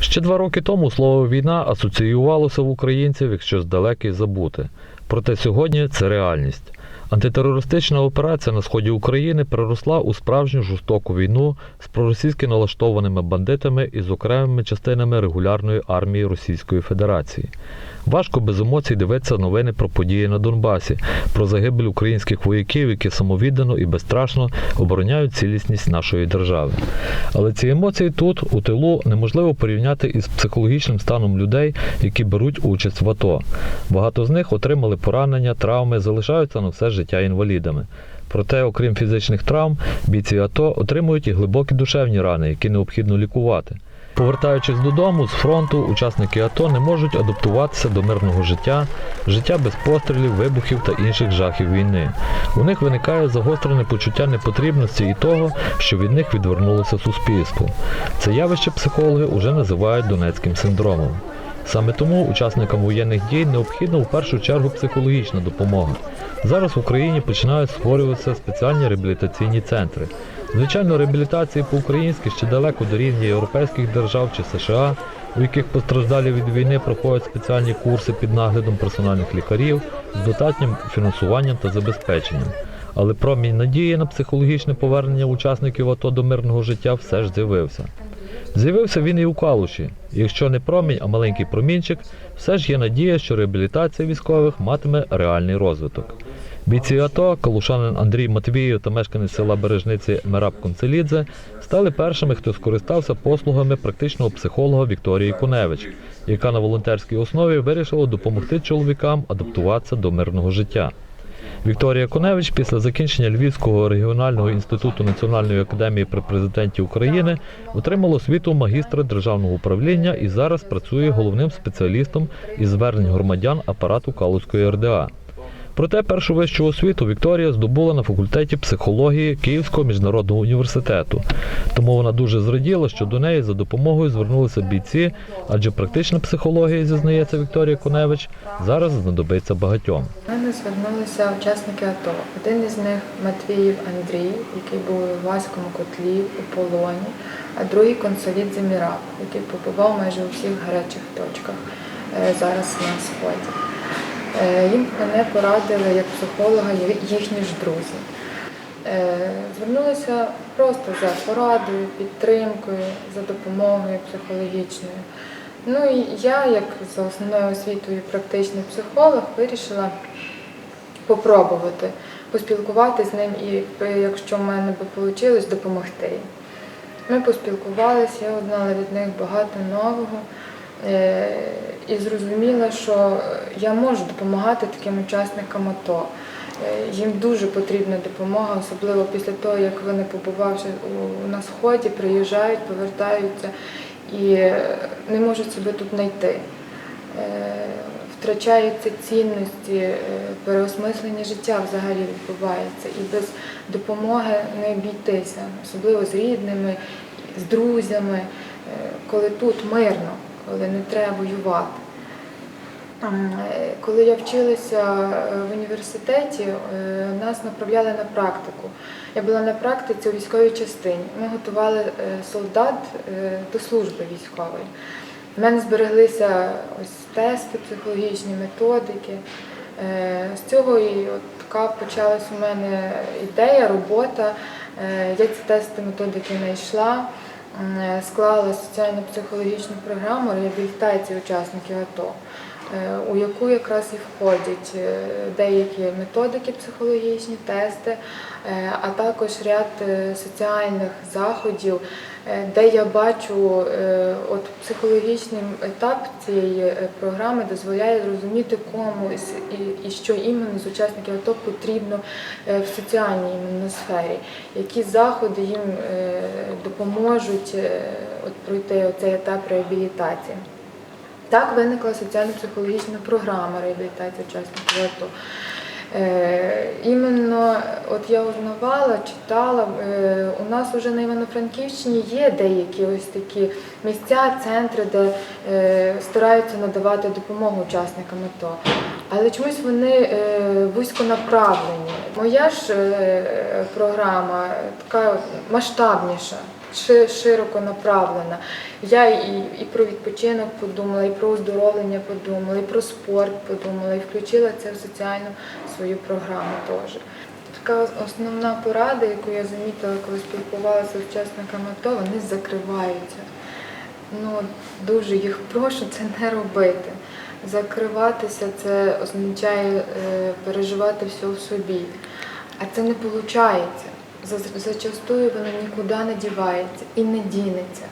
Ще два роки тому слово війна асоціювалося в українців як щось далеке і забуте. Проте сьогодні це реальність. Антитерористична операція на сході України переросла у справжню жорстоку війну з проросійськи налаштованими бандитами і з окремими частинами регулярної армії Російської Федерації. Важко без емоцій дивитися новини про події на Донбасі, про загибель українських вояків, які самовіддано і безстрашно обороняють цілісність нашої держави. Але ці емоції тут, у тилу, неможливо порівняти із психологічним станом людей, які беруть участь в АТО. Багато з них отримали поранення, травми, залишаються на все життя інвалідами. Проте, окрім фізичних травм, бійці АТО отримують і глибокі душевні рани, які необхідно лікувати. Повертаючись додому з фронту, учасники АТО не можуть адаптуватися до мирного життя, життя без пострілів, вибухів та інших жахів війни. У них виникає загострене почуття непотрібності і того, що від них відвернулося суспільство. Це явище психологи вже називають донецьким синдромом. Саме тому учасникам воєнних дій необхідна в першу чергу психологічна допомога. Зараз в Україні починають створюватися спеціальні реабілітаційні центри. Звичайно, реабілітації по-українськи ще далеко до рівня європейських держав чи США, у яких постраждалі від війни проходять спеціальні курси під наглядом персональних лікарів з достатнім фінансуванням та забезпеченням. Але промінь надії на психологічне повернення учасників АТО до мирного життя все ж з'явився. З'явився він і у Калуші. Якщо не промінь, а маленький промінчик, все ж є надія, що реабілітація військових матиме реальний розвиток. Бійці АТО, калушанин Андрій Матвіїв та мешканець села Бережниці Мераб Концелідзе стали першими, хто скористався послугами практичного психолога Вікторії Куневич, яка на волонтерській основі вирішила допомогти чоловікам адаптуватися до мирного життя. Вікторія Коневич після закінчення Львівського регіонального інституту Національної академії при президенті України отримала освіту магістра державного управління і зараз працює головним спеціалістом із звернень громадян апарату Калузької РДА. Проте першу вищу освіту Вікторія здобула на факультеті психології Київського міжнародного університету. Тому вона дуже зраділа, що до неї за допомогою звернулися бійці, адже практична психологія, зізнається Вікторія Коневич, зараз знадобиться багатьом. До мене звернулися учасники АТО. Один із них Матвіїв Андрій, який був у Іваському котлі у полоні, а другий консолід Земіраб, який побував майже у всіх гарячих точках е, зараз на сході. Е, Їм мене порадили як психолога їхні ж друзі. Е, Звернулися просто за порадою, підтримкою, за допомогою психологічною. Ну і я, як за основною освітою практичний психолог, вирішила попробувати поспілкуватися з ним і, е, якщо в мене би вийшло, допомогти. Ми поспілкувалися, я узнала від них багато нового і зрозуміла, що я можу допомагати таким учасникам АТО. Е, Їм дуже потрібна допомога, особливо після того, як вони, побувавши на сході, приїжджають, повертаються і е, не можуть себе тут знайти. Е, Втрачаються цінності, е, переосмислення життя взагалі відбувається. І без допомоги не обійтися, особливо з рідними, з друзями, е, коли тут мирно, коли не треба воювати. Е, Коли я вчилася е, в університеті, е, нас направляли на практику. Я була на практиці у військовій частині. Ми готували солдат до служби військової. У мене збереглися ось тести, психологічні методики. З цього і от така почалась у мене ідея, робота. Я ці тести методики знайшла, склала соціально-психологічну програму реабілітації учасників АТО, е, у яку якраз і входять е, деякі методики психологічні, тести, е, а також ряд е, соціальних заходів, е, де я бачу, е, от психологічний етап цієї е, програми дозволяє зрозуміти кому і що іменно з учасників АТО потрібно е, в соціальній іменно сфері, які заходи їм е, допоможуть е, от пройти цей етап реабілітації. Так виникла соціально-психологічна програма реабілітації учасників АТО. Е, іменно от я узнавала, читала, е, у нас вже на Івано-Франківщині є деякі ось такі місця, центри, де е, стараються надавати допомогу учасникам АТО. Але чомусь вони е, вузьконаправлені. Моя ж програма така масштабніша. Ши- широко направлена. Я і, і про відпочинок подумала, і про оздоровлення подумала, і про спорт подумала, і включила це в соціальну свою програму теж. Така основна порада, яку я замітила, коли спілкувалася з учасниками АТО, вони закриваються. Ну, дуже їх прошу це не робити. Закриватися це означає е, переживати все в собі. А це не виходить. Зачастую воно нікуди не дівається і не дінеться.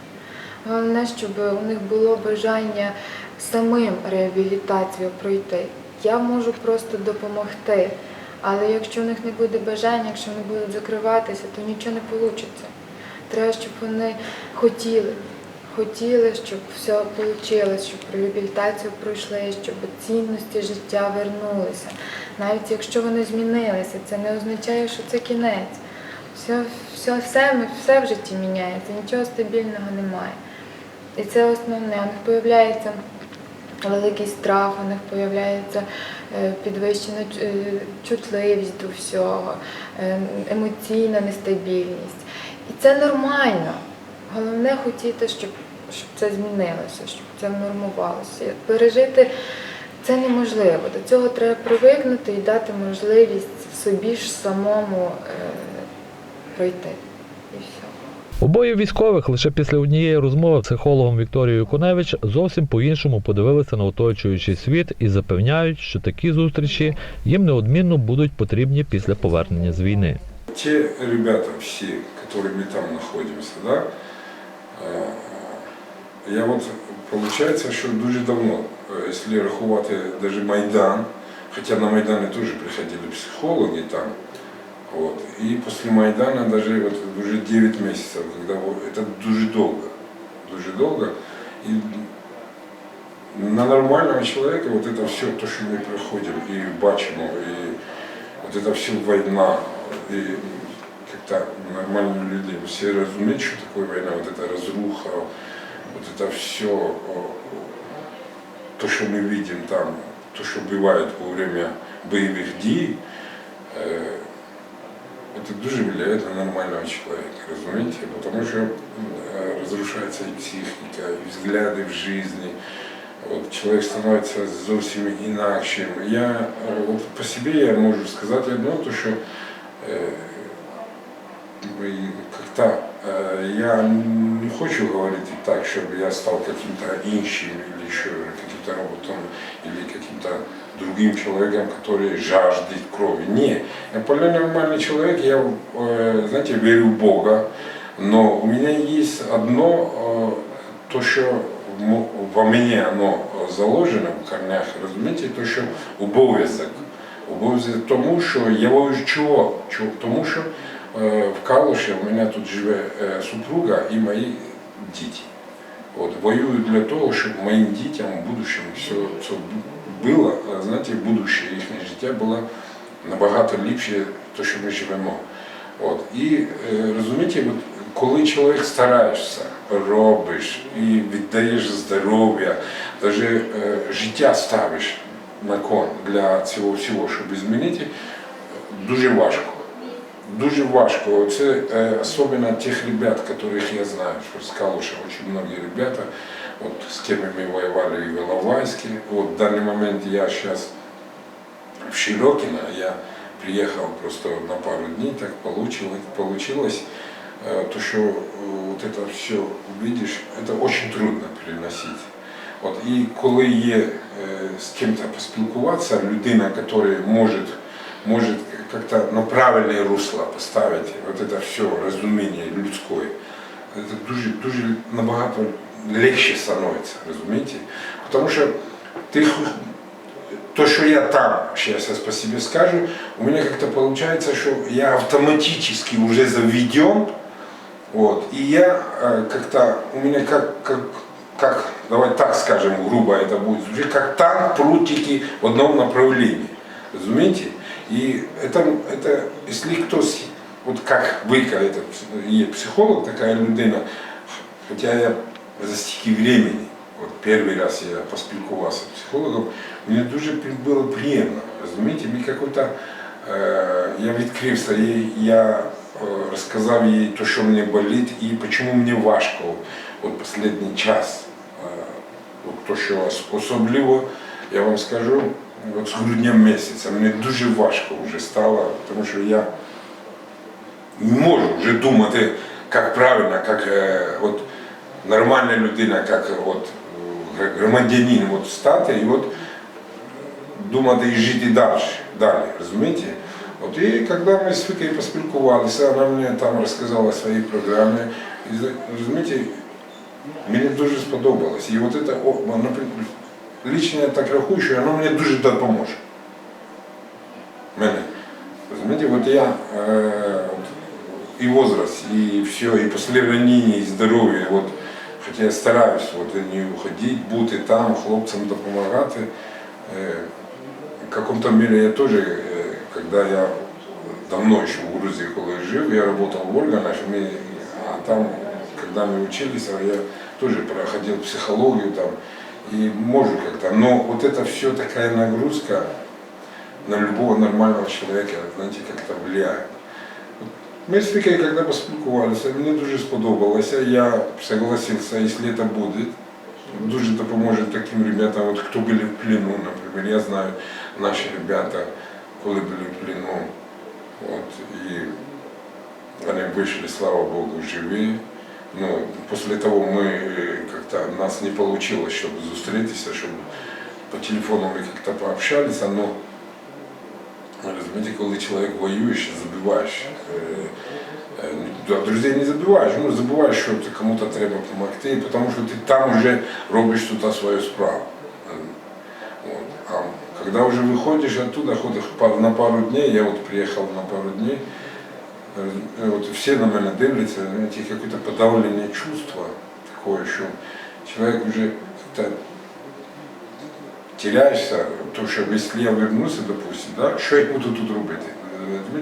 Головне, щоб у них було бажання самим реабілітацію пройти. Я можу просто допомогти. Але якщо в них не буде бажання, якщо вони будуть закриватися, то нічого не вийде. Треба, щоб вони хотіли, хотіли, щоб все вийшло, щоб реабілітацію пройшли, щоб цінності життя вернулися. Навіть якщо вони змінилися, це не означає, що це кінець. Все, все, все, все в житті міняється, нічого стабільного немає. І це основне. У них появляється великий страх, у них появляється е, підвищена е, чутливість до всього, е, емоційна нестабільність. І це нормально. Головне хотіти, щоб, щоб це змінилося, щоб це нормувалося. Пережити це неможливо. До цього треба привикнути і дати можливість собі ж самому пройти. І все. Обоє військових лише після однієї розмови з психологом Вікторією Коневич зовсім по-іншому подивилися на оточуючий світ і запевняють, що такі зустрічі їм неодмінно будуть потрібні після повернення з війни. те ребята все, которые мы там находимся, да, е, я вот, получается, що дуже давно, е, якщо рахувати даже Майдан, хоча на Майдані теж приходили психологи там, вот, и после Майдана даже вот уже 9 месяцев, когда это дуже долго, дуже долго, и на нормального человека вот это все, то, что мы проходим, и бачимо, и вот это все война, и как-то нормальные люди все разумеют, что такое война, вот эта разруха, вот это все, то, что мы видим там, то, что бывает во время боевых э, это дуже влияет на нормального человека, разумеете? Потому что э, разрушается и психика, и взгляды в жизни, От, чоловік становиться зовсім інакшим. Я е, от по собі я можу сказати одно, то що е, ми как-то, е, я не хочу говорити так, щоб я став каким-то іншим, или еще каким-то роботом, или каким-то другим человеком, который жаждет крови. Не, я вполне нормальный человек, я, э, знаете, верю в Бога, но у меня есть одно, э, то, что мо- во мне оно заложено в корнях, розумієте, то, що обов'язок. Обов'язок тому, що я воюю чого? Чого? Тому що е, в Калуші у мене тут живе е, супруга і мої діти. От, воюю для того, щоб моїм дітям в будущому все це було, е, знаєте, будуще їхнє життя було набагато ліпше, то, що ми живемо. От. І е, розумієте, от, коли чоловік стараєшся, робиш і віддаєш здоров'я, навіть е, життя ставиш на кон для цього всього, щоб змінити, дуже важко. Дуже важко. Це е, особенно тих ребят, которых я знаю, что с Калуша очень многие ребята, вот с кем мы воевали в Иловайске. Вот в данный момент я сейчас в Широкино, я приехал просто на пару дней, так получилось, получилось э, то, что э, вот это все видишь, это очень трудно переносить. От, і коли є е, з ким-то поспілкуватися, людина, яка може, може как-то на правильне русло поставити вот это все розуміння людське, це дуже, дуже набагато легче становиться, розумієте? Тому що ти ху- то, что я там, сейчас я по себе скажу, у меня как-то получается, что я автоматически уже заведен, вот, и я э, как-то, у меня как, как, как, давай так скажем, грубо это будет звучать, как танк прутики в одном направлении, разумеете? И это, это если кто, с- вот как вы, это є психолог, такая людина, хотя я за стільки времени, от перший раз я поспілкувався з психологом, мені дуже при- було приємно, розумієте, мені какой-то, е, я відкрився, і я э, рассказав ей то, что мне болит и почему мне важко вот последний час. Е, От то, що ос- особливо, я вам скажу, от з грудня місяця мені дуже важко вже стало, тому що я не можу вже думати, як правильно, як е, от, нормальна людина, як от, е, громадянин от, стати і от, думати і жити далі, далі розумієте? От, і коли ми з Фікою поспілкувалися, вона мені там розказала свої програми, і, розумієте, Мені дуже сподобалось. І от це, о, наприклад, лично я так рахую, що воно мені дуже допоможе. Мене. Розумієте, от я е, от, і возраст, і все, і після ранення, і здоров'я. От, хоча я стараюсь от, не уходити, бути там, хлопцям допомагати. Е, в каком-то мере я тоже, э, когда я давно еще в Грузии, коли жил, я работал в органах, и мы- а там, когда мы учились, я тоже проходил психологию там, и можу как-то, но вот это все такая нагрузка на любого нормального человека, знаете, как-то влияет. Вот Ми з Вікою, коли поспілкувалися, мені дуже сподобалося, я согласился, если это будет, дуже допоможе таким ребятам, от хто були в плену, наприклад, я знаю, наші ребята, коли були в плену, от, і вони вийшли, слава Богу, живі. Ну, після того ми е, как-то, нас не вийшло, щоб зустрітися, щоб по телефону ми как-то пообщалися, но розумієте, коли чоловік воює, ще забуваєш. е, е, да, Друзей не забуваєш, ну забуваєш, що ти кому-то треба допомогти, тому що ти там вже робиш тут свою справу. Е, Вот. А когда уже выходишь оттуда, ходишь пар- на пару дней, я вот приехал на пару дней, э, вот все на меня дивляться, знаете, какое-то подавленное чувство такое, что человек уже как-то теряешься, то, що якщо я вернуся, допустим, да, що я буду тут робити? Е,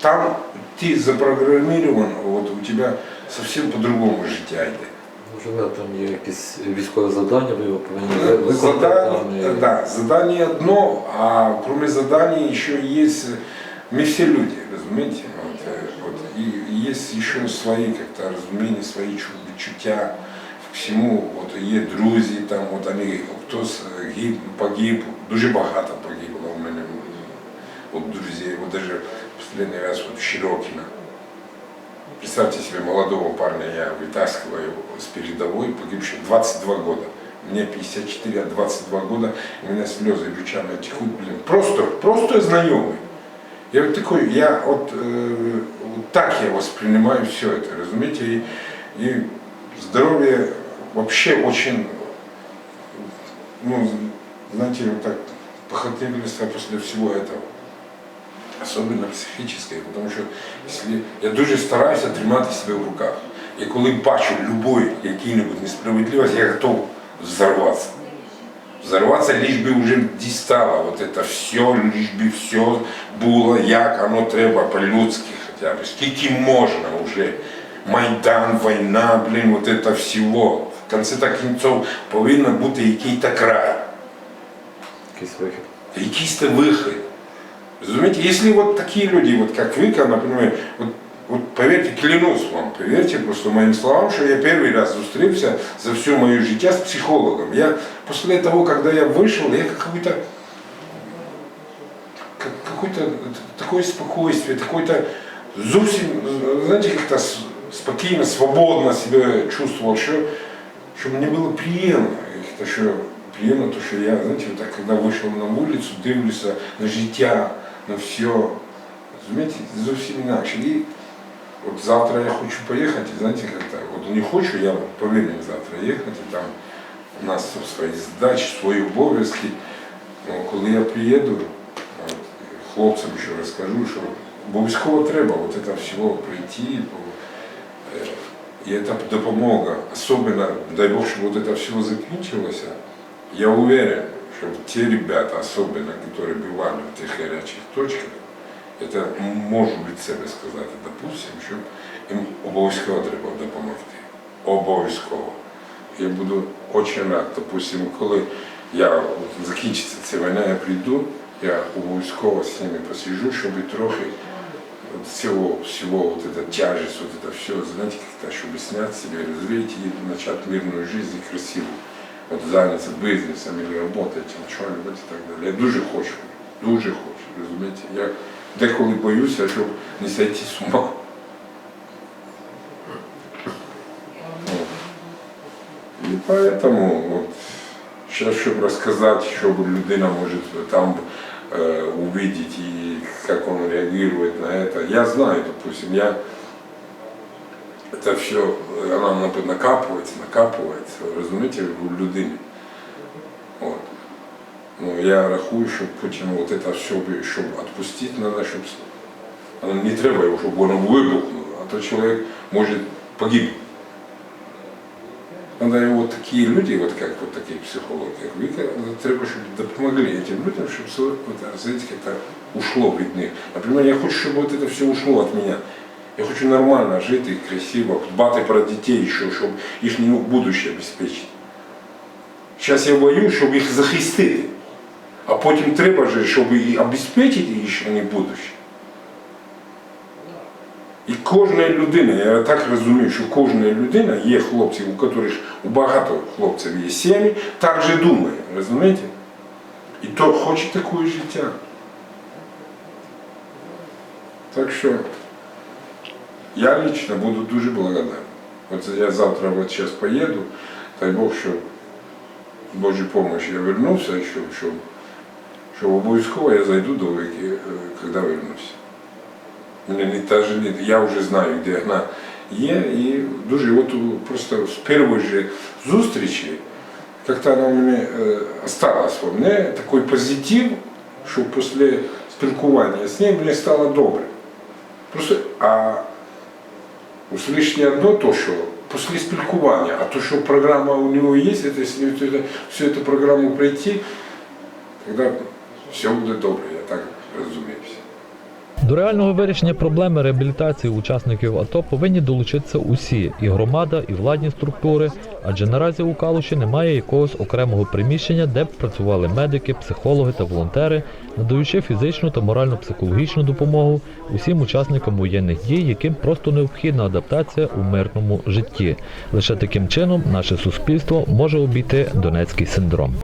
Там ти запрограммирован, от у тебе зовсім по-другому життя йде. Можливо, там є якісь військове завдання, ви його повинні ви- виконати. Задание, там, і- да, задание одно, а кроме заданий еще есть, э, мы все люди, разумеете, вот, э, вот, и есть еще свои как-то разумения, свои чу- відчуття к всему, от є друзі, там, от вони, хтось е, гиб, погиб, дуже багато погибло у мене, от друзей, вот даже последний раз вот в Широкино, Представьте себе молодого парня, я вытаскиваю с передовой, погибший 22 года. Мне 54, а 22 года, у меня слезы ручами текут, блин. Просто, просто знакомый. Я вот такой, я вот, э, вот так я воспринимаю все это, разумеете, и, и здоровье вообще очень, ну, знаете, вот так похотливился после всего этого особливо психічне, тому що якщо я дуже стараюся тримати себе в руках. І коли бачу любой який-небудь несправедливість, я готов взорватися. Взорватися, лиш би вже дістало вот это все, лиш би все було, як воно треба по-людськи хоча б. Скільки можна вже. Майдан, війна, блин, вот это всего. В конце так кінців повинен бути якийсь край. Якийсь вихід. якийсь то выход. Разумеете, если вот такие люди, вот как вы, как, например, вот, вот поверьте, клянусь вам, поверьте просто моим словам, что я первый раз зустрелся за все мое життя с психологом. Я после того, когда я вышел, я как какой-то как какое-то такое спокойствие, такое-то зовсім, знаете, как-то с- спокійно, свободно себе чувствовал, що, що мені було приємно. І те, що приємно, то, що я, знаєте, так, коли вийшов на вулицю, дивлюся на життя, на все. Розумієте, зовсім інакше. І от завтра я хочу поїхати, знаєте, як так, от не хочу, я повинен завтра їхати, там у нас свої задачі, свої обов'язки. Ну, коли я приїду, от, хлопцям ще розкажу, що обов'язково треба от це всього прийти. бо, е, І це допомога. Особливо, дай Бог, щоб вот это все закінчилося. Я уверен, что те ребята, особенно, которые бывали в тех горячих точках, это можу від себе сказати, допустим, що їм обов'язково треба допомогти. Обов'язково. Я буду дуже рад, допустим, коли я от закінчиться ця війна, я прийду, я обов'язково з ними посижу, щоб трохи вот всего, всего вот эта тяжесть, вот это все, знаете, как-то, чтобы снять себе, развеять и начать мирную жизнь красивую. От зайнятися бізнесом і роботою, чи чого-небудь і так далі. Я дуже хочу, дуже хочу, розумієте? Я деколи боюся, щоб не сойти з ума. Вот. И поэтому вот, сейчас, чтобы рассказать, чтобы людина может там э, увидеть и как он реагирует на это. Я знаю, допустим, я это все, она нап- накапывается, накапывается, розумієте, у людини. От. Ну, я рахую, що потім от це все, щоб відпустити, треба, щоб а не треба його, щоб воно вибухнуло, а то чоловік може погибнути. Надо его вот такие люди, вот как вот такие психологи, как вы, треба, щоб допомогли этим людям, чтобы все, вот, знаете, как-то ушло від них. Например, я хочу, чтобы вот это все ушло от меня. Я хочу нормально жити, красиво, дбати про дітей, що, щоб їхнє будущее обеспечити. Зараз я воюю, щоб їх захистити. А потім треба же, щоб і обеспечити їхнє будущее. І кожна людина, я так розумію, що кожна людина, є хлопці, у яких у багато хлопців є сім'ї, так же думає, розумієте? І то хоче таке життя. Так що я лично буду дуже благодарен. От я завтра вот сейчас поеду, дай Бог, що Божою помощью я вернувся, що, що, що обов'язково я зайду до Вики, е, коли вернуся. Мене не та же не, я вже знаю, де вона є, і дуже от у- просто з першої же зустрічі, як-то вона у мене е, осталась во мене такий позитив, що після спілкування з нею мені стало добре. Просто, а услышать не одно то, що після спілкування, а то, що програма у нього є, це, якщо вот это, всю цю програму пройти, тоді все буде добре, я так розуміюся. До реального вирішення проблеми реабілітації учасників АТО повинні долучитися усі і громада, і владні структури, адже наразі у Калуші немає якогось окремого приміщення, де б працювали медики, психологи та волонтери, надаючи фізичну та морально-психологічну допомогу усім учасникам воєнних дій, яким просто необхідна адаптація у мирному житті. Лише таким чином наше суспільство може обійти донецький синдром.